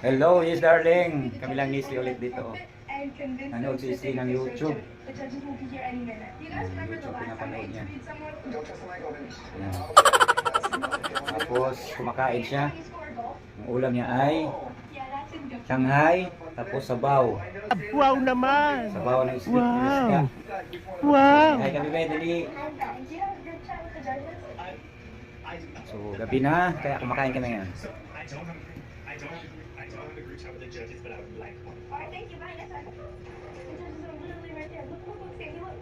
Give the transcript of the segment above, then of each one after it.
Hello, yes darling. Kami lang ni ulit dito. Nanood them si Sri ng YouTube. YouTube pinapanood niya. Ayan. Tapos kumakain siya. Ang ulam niya ay. Shanghai, tapos sabaw. Wow naman! Sabaw ng isda. Wow. Wow! Ay kami ba, dali. So gabi na, kaya kumakain kami ngayon. So don't have a group chat the judges, but I would like one. Alright, thank you. Bye. Next time. The judges are literally right there. Look, look, look, Sammy, look.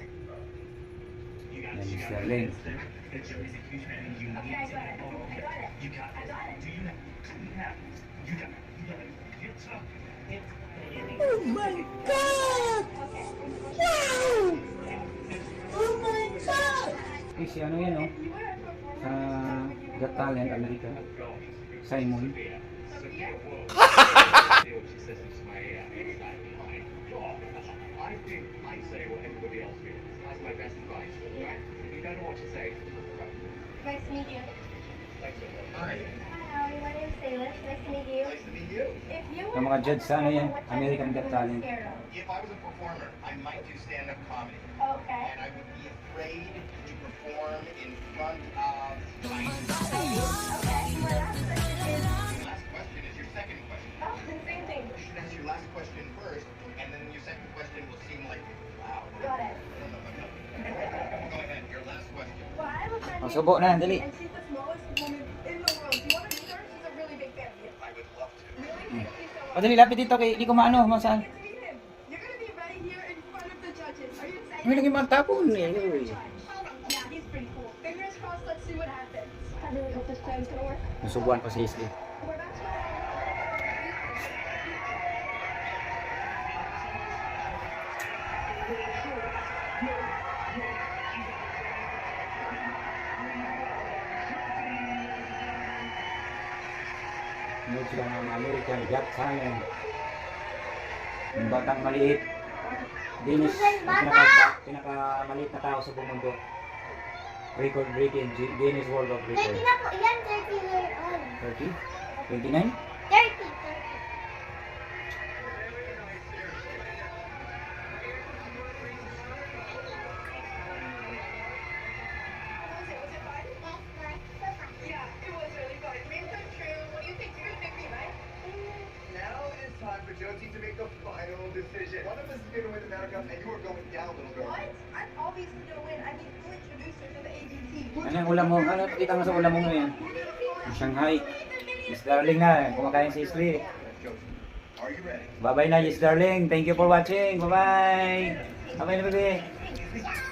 You got Yeah, you you got said it. link. The jury's a and you Okay, need I got it. oh, I got it. You got I got it. Do you have do you have you got it. You got it. It's up. It's Oh my God! Wow! Oh my God! Eh, si ano yan, oh? Sa Got Talent, America. Simon. That's my best advice. If you don't know what to say, Nice to meet you. thanks so much. Hi. Hi, Howie. My name's Salis. Nice to meet you. Nice to meet you. If you Yung mga judge sa ano yan, what type of American people Got Talent. If I was a performer, I might do stand-up comedy. Okay. And I would be afraid to perform in front of Gonna be right here in front of the judges. Are you excited? May lagi mga tapon eh. uy. Yeah, he's pretty cool. Fingers Nanood sila ng American Got Talent. Yung batang maliit. Dennis, pinaka, pinakamaliit na tao sa buong mundo. Record breaking, Guinness World of 30 Record. na po. Yan, 30 year old. 30? 29? Josie to make the final decision. One of us is going to win America, and you are going down, little girl. What? I'm obviously gonna win. I mean, who introduced her to the AGT? Ano yung ulam mo? Ano? Pakita mo sa ulam mo ngayon. Yung Shanghai. Yes, darling na. Kumakain si Isli. Bye-bye na, yes, darling. Thank you for watching. Bye-bye. Bye-bye na, baby.